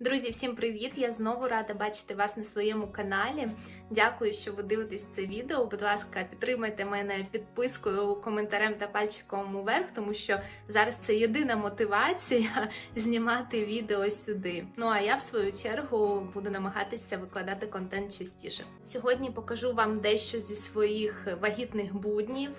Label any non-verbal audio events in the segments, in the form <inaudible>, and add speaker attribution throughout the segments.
Speaker 1: Друзі, всім привіт! Я знову рада бачити вас на своєму каналі. Дякую, що ви дивитесь це відео. Будь ласка, підтримайте мене підпискою, коментарем та пальчиком уверх, тому що зараз це єдина мотивація <laughs> знімати відео сюди. Ну а я в свою чергу буду намагатися викладати контент частіше. Сьогодні покажу вам дещо зі своїх вагітних буднів.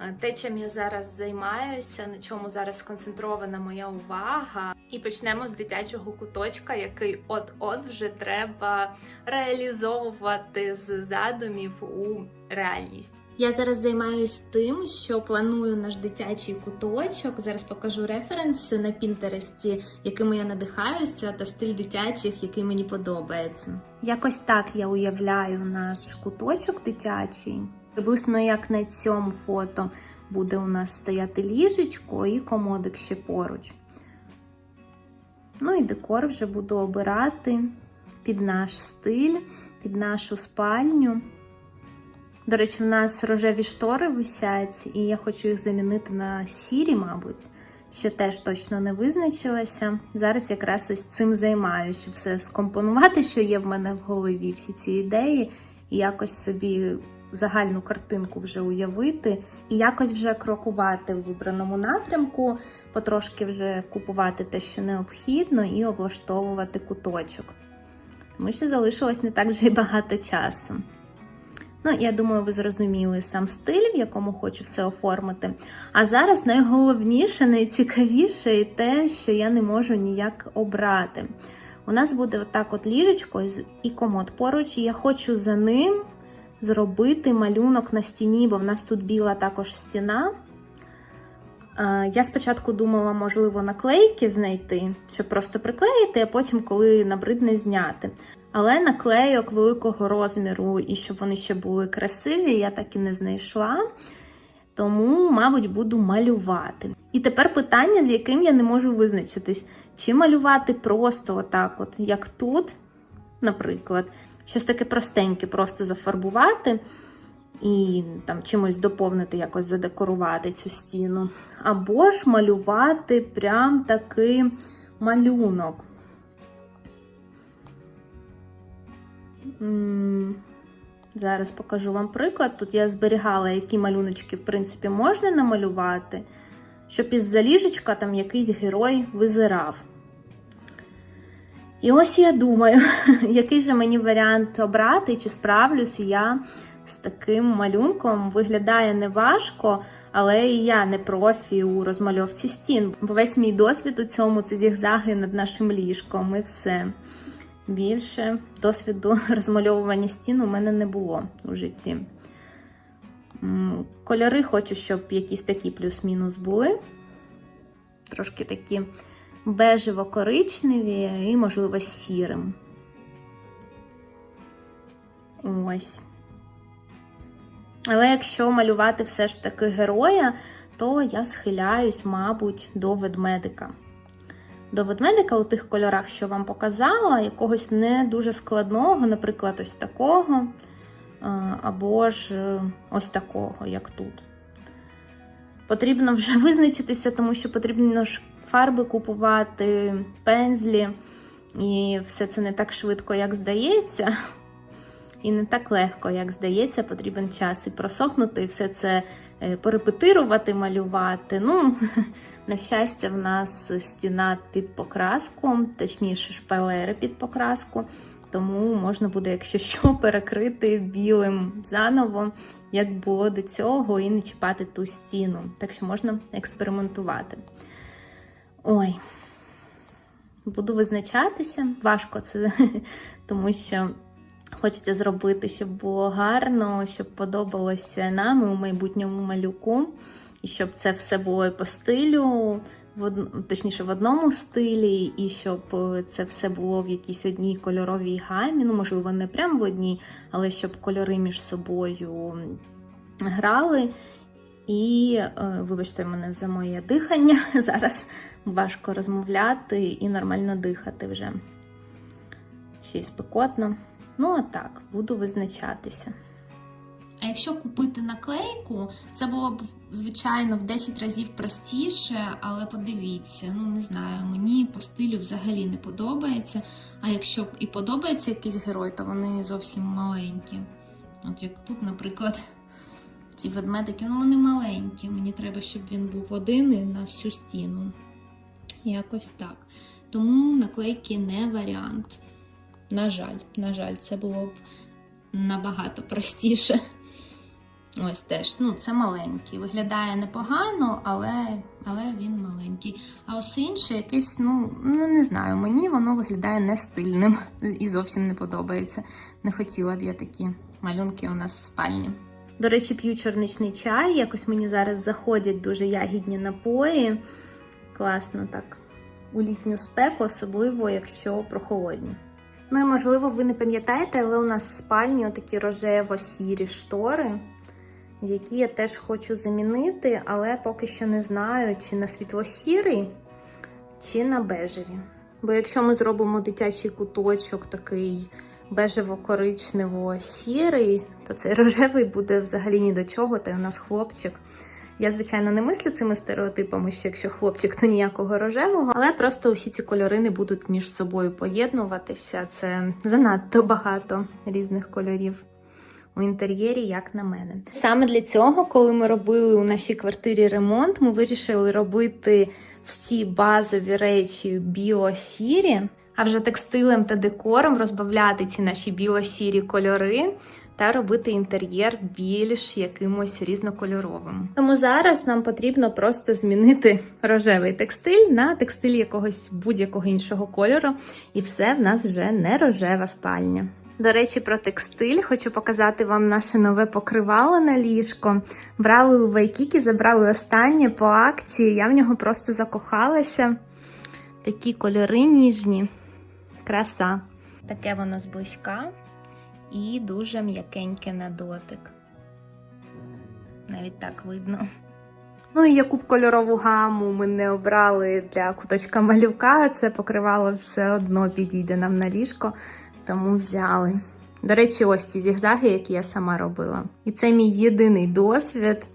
Speaker 1: Е, Те, чим я зараз займаюся, на чому зараз сконцентрована моя увага, і почнемо з дитячого куточка, який от-от вже треба реалізовувати з задумів у реальність. Я зараз займаюся тим, що планую наш дитячий куточок. Зараз покажу референси на Пінтересті, якими я надихаюся, та стиль дитячих, який мені подобається. Якось так я уявляю наш куточок дитячий. Приблизно як на цьому фото буде у нас стояти ліжечко і комодик ще поруч. Ну і декор вже буду обирати під наш стиль, під нашу спальню. До речі, в нас рожеві штори висять, і я хочу їх замінити на сірі, мабуть. Ще теж точно не визначилася. Зараз якраз ось цим займаюся, щоб все скомпонувати, що є в мене в голові, всі ці ідеї, і якось собі загальну картинку вже уявити, і якось вже крокувати в вибраному напрямку, потрошки вже купувати те, що необхідно, і облаштовувати куточок. Тому що залишилось не так вже й багато часу. Ну, я думаю, ви зрозуміли сам стиль, в якому хочу все оформити. А зараз найголовніше, найцікавіше і те, що я не можу ніяк обрати. У нас буде отак от ліжечко і комод поруч, і я хочу за ним зробити малюнок на стіні, бо в нас тут біла також стіна. Я спочатку думала, можливо, наклейки знайти, щоб просто приклеїти, а потім, коли набридне, зняти. Але наклейок великого розміру і щоб вони ще були красиві, я так і не знайшла. Тому, мабуть, буду малювати. І тепер питання, з яким я не можу визначитись: чи малювати просто отак, от як тут, наприклад, щось таке простеньке, просто зафарбувати і там чимось доповнити, якось задекорувати цю стіну. Або ж малювати прям такий малюнок. Зараз покажу вам приклад. Тут я зберігала, які малюночки, в принципі, можна намалювати, щоб із заліжечка там якийсь герой визирав. І ось я думаю, <laughs> який же мені варіант обрати, чи справлюсь я з таким малюнком. Виглядає неважко, але і я не профі у розмальовці стін. Бо весь мій досвід у цьому це зігзаги над нашим ліжком і все. Більше досвіду <laughs> розмальовування стін у мене не було у житті. Кольори хочу, щоб якісь такі плюс-мінус були. Трошки такі бежево-коричневі і, можливо, сірим. Ось. Але якщо малювати все ж таки героя, то я схиляюсь, мабуть, до ведмедика. До ведмедика у тих кольорах, що вам показала, якогось не дуже складного, наприклад, ось такого, або ж ось такого, як тут. Потрібно вже <laughs> визначитися, тому що потрібно ж фарби купувати, пензлі, і все це не так швидко, як здається, і не так легко, як здається, потрібен час і просохнути, і все це порепетирувати, малювати. Ну, <laughs> на щастя, в нас стіна під покраску, точніше, шпалери під покраску. Тому можна буде, якщо що, <laughs> перекрити білим заново, як було до цього, і не чіпати ту стіну. Так що можна експериментувати. Ой, буду визначатися. Важко це, <laughs> тому що хочеться зробити, щоб було гарно, щоб подобалося нам і у майбутньому малюку. І щоб це все було і по стилю, точніше, в одному стилі, і щоб це все було в якійсь одній кольоровій гамі. Ну, можливо, не прямо в одній, але щоб кольори між собою грали. І, вибачте, мене за моє дихання. <laughs> Зараз важко розмовляти і нормально дихати вже. Ще й спекотно. Ну, а так, буду визначатися.
Speaker 2: А якщо купити наклейку, це було б, звичайно, в 10 разів простіше, але подивіться, ну не знаю, мені по стилю взагалі не подобається. А якщо і подобається якийсь герой, то вони зовсім маленькі. От як тут, наприклад, ці ведмедики, ну вони маленькі. Мені треба, щоб він був один і на всю стіну. Якось так. Тому наклейки не варіант. На жаль, на жаль, це було б набагато простіше. Ось теж, ну, це маленький. Виглядає непогано, але, але він маленький. А ось інше якесь, ну, ну не знаю, мені воно виглядає не стильним і зовсім не подобається. Не хотіла б я такі малюнки у нас в спальні.
Speaker 1: До речі, п'ю чорничний чай. Якось мені зараз заходять дуже ягідні напої. Класно так. У літню спеку, особливо, якщо прохолодні. Ну і можливо, ви не пам'ятаєте, але у нас в спальні отакі рожево-сірі штори, які я теж хочу замінити, але поки що не знаю, чи на світло-сірий, чи на бежеві. Бо якщо ми зробимо дитячий куточок такий бежево-коричнево-сірий, то цей <laughs> рожевий буде взагалі ні до чого, та й у нас хлопчик. Я, звичайно, не мислю цими стереотипами, що якщо хлопчик, то ніякого рожевого, але просто усі ці кольори будуть між собою поєднуватися. Це занадто багато різних кольорів у інтер'єрі, як на мене. Саме для цього, коли ми робили у нашій квартирі ремонт, ми вирішили робити всі базові речі біло-сірі, а вже текстилем та декором розбавляти ці наші біло-сірі кольори та робити інтер'єр більш якимось різнокольоровим. Тому зараз нам потрібно просто змінити рожевий текстиль на текстиль якогось будь-якого іншого кольору, і все в нас вже не рожева спальня. До речі, про текстиль хочу показати вам наше нове покривало на ліжко. Брали у Вайкікі, забрали останнє по акції. Я в нього просто закохалася. Такі кольори ніжні. Краса. Таке воно зблизька і дуже м'якеньке на дотик. Навіть так видно. Ну і яку б кольорову гаму ми не обрали для куточка малюка, це покривало все одно підійде нам на ліжко, тому взяли. До речі, ось ці зігзаги, які я сама робила. І це мій єдиний досвід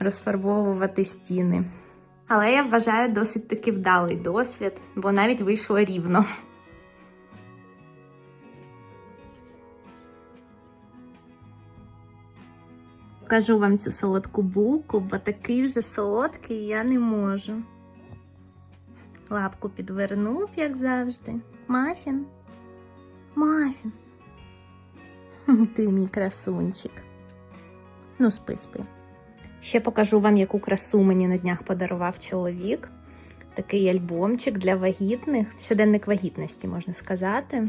Speaker 1: розфарбовувати стіни. Але я вважаю досить таки вдалий досвід, бо навіть вийшло рівно. Покажу вам цю солодку булку, бо такий вже солодкий я не можу. Лапку підвернув, як завжди. Мафін. Мафін. <laughs> Ти мій красунчик. Ну, спи, спи. Ще покажу вам, яку красу мені на днях подарував чоловік. Такий альбомчик для вагітних, щоденник вагітності, можна сказати.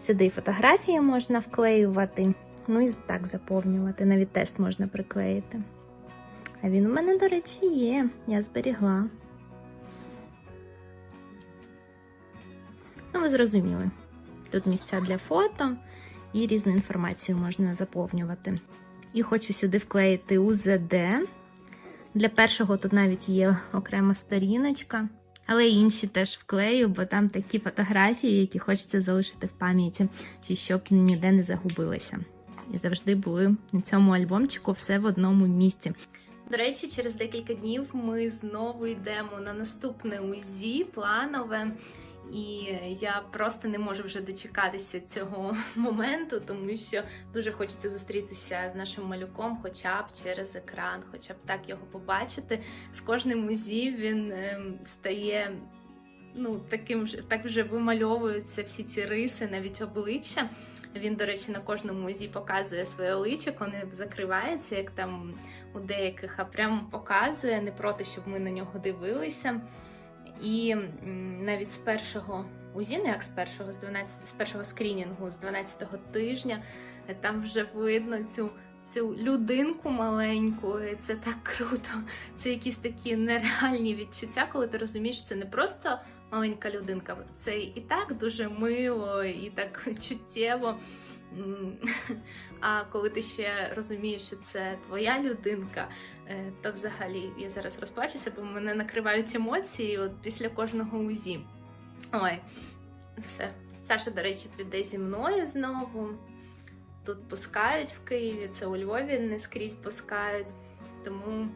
Speaker 1: Сюди і фотографії можна вклеювати. Ну і так заповнювати, навіть тест можна приклеїти. А він у мене, до речі, є, я зберігла. Ну, ви зрозуміли. Тут місця для фото і різну інформацію можна заповнювати. І хочу сюди вклеїти УЗД. Для першого тут навіть є окрема сторіночка, але інші теж вклею, бо там такі фотографії, які хочеться залишити в пам'яті, щоб ніде не загубилися і завжди були на цьому альбомчику все в одному місці. До речі, через декілька днів ми знову йдемо на наступне УЗІ планове. І я просто не можу вже дочекатися цього <laughs> моменту, тому що дуже хочеться зустрітися з нашим малюком, хоча б через екран, хоча б так його побачити. З кожним УЗІ він ем, стає ну таким ж так вже вимальовуються всі ці риси, навіть обличчя. Він, до речі, на кожному УЗІ показує своє личико, не закривається, як там у деяких, а прямо показує, не проти, щоб ми на нього дивилися. І навіть з першого УЗІ, ну як з першого, з 12, з першого скрінінгу, з 12-го тижня, там вже видно цю. Цю людинку маленьку, це так круто. Це якісь такі нереальні відчуття, коли ти розумієш, що це не просто маленька людинка, це і так дуже мило, і так <laughs> чуттєво. А коли ти ще розумієш, що це твоя людинка, то взагалі я зараз розплачуся, бо мене накривають емоції от після кожного УЗІ. Ой, все. Саша, до речі, піде зі мною знову. тут пускають в Києві, це у Львові не скрізь пускають. Тому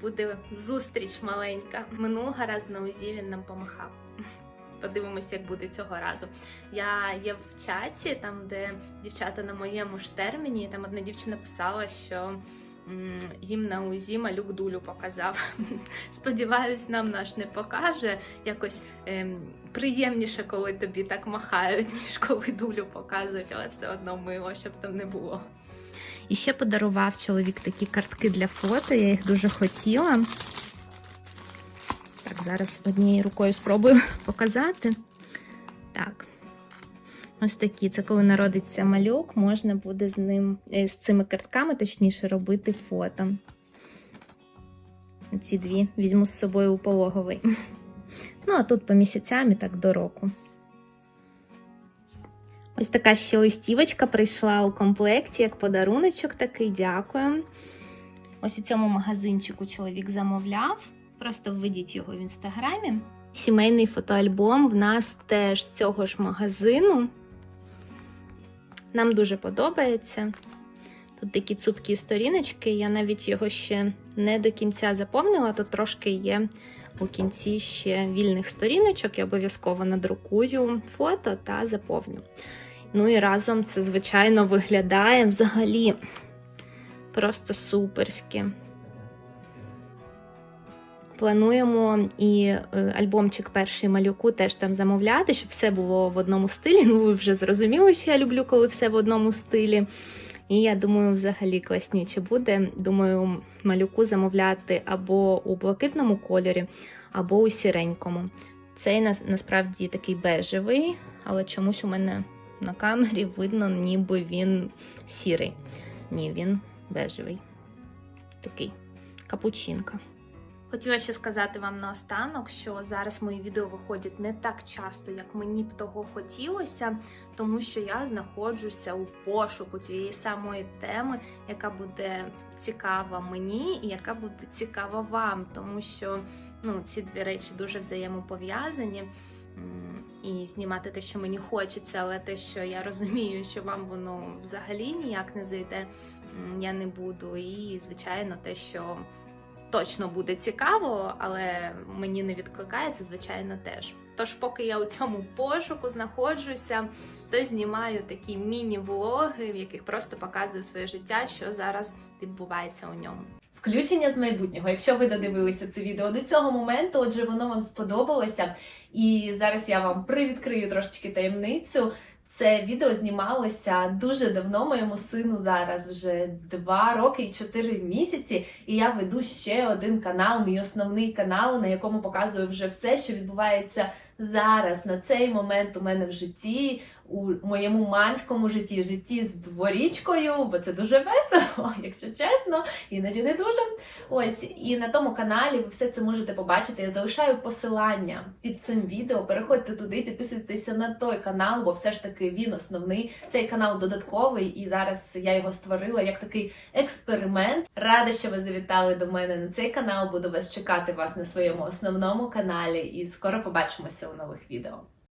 Speaker 1: буде зустріч маленька. Минулого разу на УЗІ він нам помахав. <laughs> Подивимося, як буде цього разу. Я є в чаті, там, де дівчата на моєму ж терміні, там одна дівчина писала, що їм на УЗІ малюк дулю показав. <laughs> Сподіваюсь, нам наш не покаже. Якось ем, приємніше, коли тобі так махають, <laughs> ніж коли дулю показують, але все одно мило, щоб там не було.
Speaker 2: І ще подарував чоловік такі картки для фото, я їх дуже хотіла. Так, зараз однією рукою спробую <laughs> показати. Так. Ось такі. Це коли народиться малюк, можна буде з ним, е, з цими картками, точніше, робити фото. Ці дві візьму з собою у пологовий. Ну, а тут по місяцям і так до року. Ось така ще листівочка прийшла у комплекті, як подаруночок такий, дякую. Ось у цьому магазинчику чоловік замовляв. Просто введіть його в інстаграмі. Сімейний фотоальбом в нас теж з цього ж магазину. Нам дуже подобається. Тут такі цупкі сторіночки. Я навіть його ще не до кінця заповнила, тут трошки є у кінці ще вільних сторіночок. Я обов'язково надрукую фото та заповню. Ну і разом це, звичайно, виглядає взагалі просто суперськи. Плануємо і е, альбомчик перший малюку теж там замовляти, щоб все було в одному стилі. <laughs> Ну, ви вже зрозуміли, що я люблю, коли все в одному стилі. І я думаю, взагалі класніче буде. Думаю, малюку замовляти або у блакитному кольорі, або у сіренькому. Цей насправді такий бежевий, але чомусь у мене на камері видно, ніби він сірий. Ні, він бежевий. Такий капучинка.
Speaker 1: Хотіла ще сказати вам наостанок, що зараз мої відео виходять не так часто, як мені б того хотілося, тому що я знаходжуся у пошуку тієї самої теми, яка буде цікава мені і яка буде цікава вам, тому що ну, ці дві речі дуже взаємопов'язані. І знімати те, що мені хочеться, але те, що я розумію, що вам воно взагалі ніяк не зайде, я не буду. І, звичайно, те, що точно буде цікаво, але мені не відкликається, звичайно, теж. Тож, поки я у цьому пошуку знаходжуся, то знімаю такі міні-влоги, в яких просто показую своє життя, що зараз відбувається у ньому.
Speaker 3: Включення з майбутнього. Якщо ви додивилися це відео до цього моменту, отже, воно вам сподобалося. І зараз я вам привідкрию трошечки таємницю. Це відео знімалося дуже давно моєму сину зараз вже 2 роки і 4 місяці. І я веду ще один канал, мій основний канал, на якому показую вже все, що відбувається зараз, на цей момент у мене в житті, у моєму манському житті, житті з дворічкою, бо це дуже весело, <laughs> якщо чесно, іноді не дуже. Ось і на тому каналі ви все це можете побачити. Я залишаю посилання під цим відео. Переходьте туди, підписуйтеся на той канал, бо все ж таки він основний. Цей канал додатковий, і зараз я його створила як такий експеримент. Рада, що ви завітали до мене на цей канал. Буду вас чекати вас на своєму основному каналі, і скоро побачимося у нових відео.